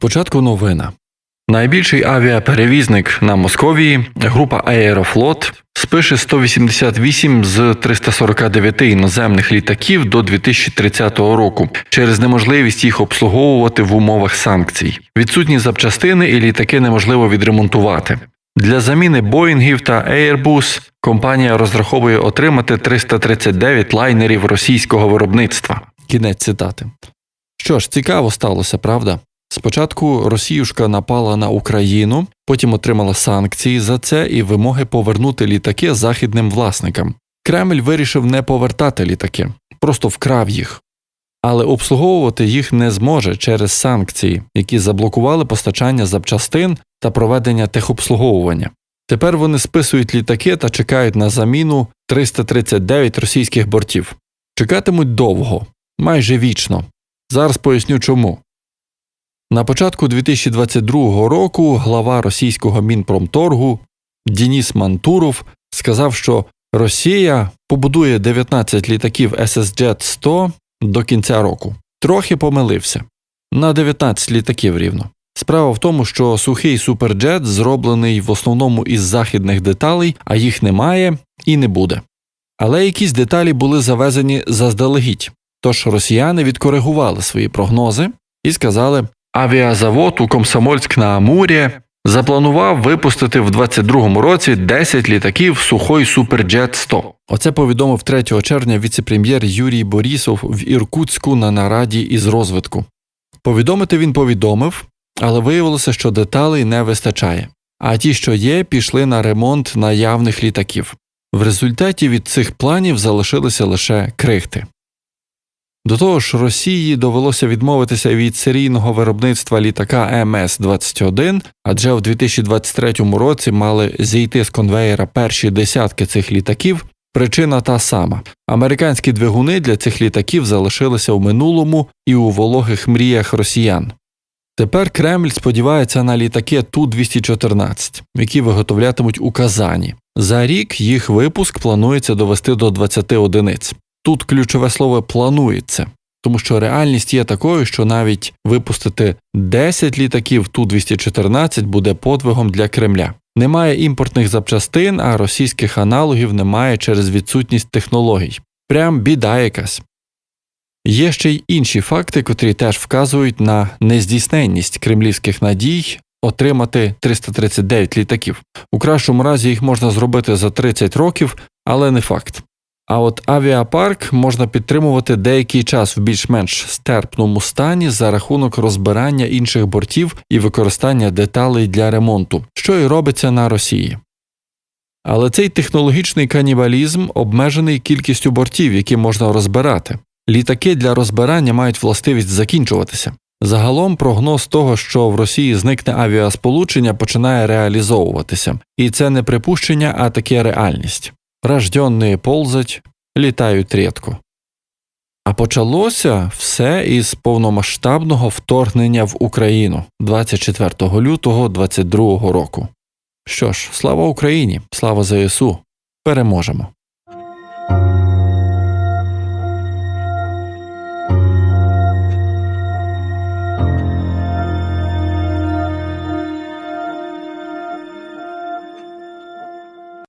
Спочатку новина. Найбільший авіаперевізник на Московії, група Аерофлот, спише 188 з 349 іноземних літаків до 2030 року через неможливість їх обслуговувати в умовах санкцій. Відсутні запчастини і літаки неможливо відремонтувати. Для заміни Боїнгів та Airbus компанія розраховує отримати 339 лайнерів російського виробництва. Кінець цитати. Що ж, цікаво сталося, правда? Спочатку Росіюшка напала на Україну, потім отримала санкції за це і вимоги повернути літаки західним власникам. Кремль вирішив не повертати літаки, просто вкрав їх. Але обслуговувати їх не зможе через санкції, які заблокували постачання запчастин та проведення техобслуговування. Тепер вони списують літаки та чекають на заміну 339 російських бортів. Чекатимуть довго, майже вічно. Зараз поясню чому. На початку 2022 року глава російського Мінпромторгу Дініс Мантуров сказав, що Росія побудує 19 літаків SSJet 100 до кінця року. Трохи помилився на 19 літаків рівно. Справа в тому, що сухий суперджет зроблений в основному із західних деталей, а їх немає і не буде. Але якісь деталі були завезені заздалегідь. Тож росіяни відкоригували свої прогнози і сказали: авіазавод у Комсомольськ на Амурі запланував випустити в 22-му році 10 літаків Сухой Суперджет 100. Оце повідомив 3 червня віце-прем'єр Юрій Борісов в Іркутську на нараді із розвитку. Повідомити він повідомив, але виявилося, що деталей не вистачає. А ті, що є, пішли на ремонт наявних літаків. В результаті від цих планів залишилися лише крихти. До того ж, Росії довелося відмовитися від серійного виробництва літака МС-21, адже в 2023 році мали зійти з конвеєра перші десятки цих літаків. Причина та сама: американські двигуни для цих літаків залишилися в минулому і у вологих мріях росіян. Тепер Кремль сподівається на літаки Ту-214, які виготовлятимуть у Казані. За рік їх випуск планується довести до 20 одиниць. Тут ключове слово планується, тому що реальність є такою, що навіть випустити 10 літаків Ту-214 буде подвигом для Кремля. Немає імпортних запчастин, а російських аналогів немає через відсутність технологій. Прям біда якась. Є ще й інші факти, котрі теж вказують на нездійсненність кремлівських надій отримати 339 літаків. У кращому разі їх можна зробити за 30 років, але не факт. А от авіапарк можна підтримувати деякий час в більш-менш стерпному стані за рахунок розбирання інших бортів і використання деталей для ремонту, що і робиться на Росії. Але цей технологічний канібалізм обмежений кількістю бортів, які можна розбирати. Літаки для розбирання мають властивість закінчуватися. Загалом прогноз того, що в Росії зникне авіасполучення, починає реалізовуватися, і це не припущення, а таке реальність. Рожденные ползать, літають рідко. А почалося все із повномасштабного вторгнення в Україну 24 лютого 2022 року. Що ж, слава Україні, слава ЗСУ, переможемо.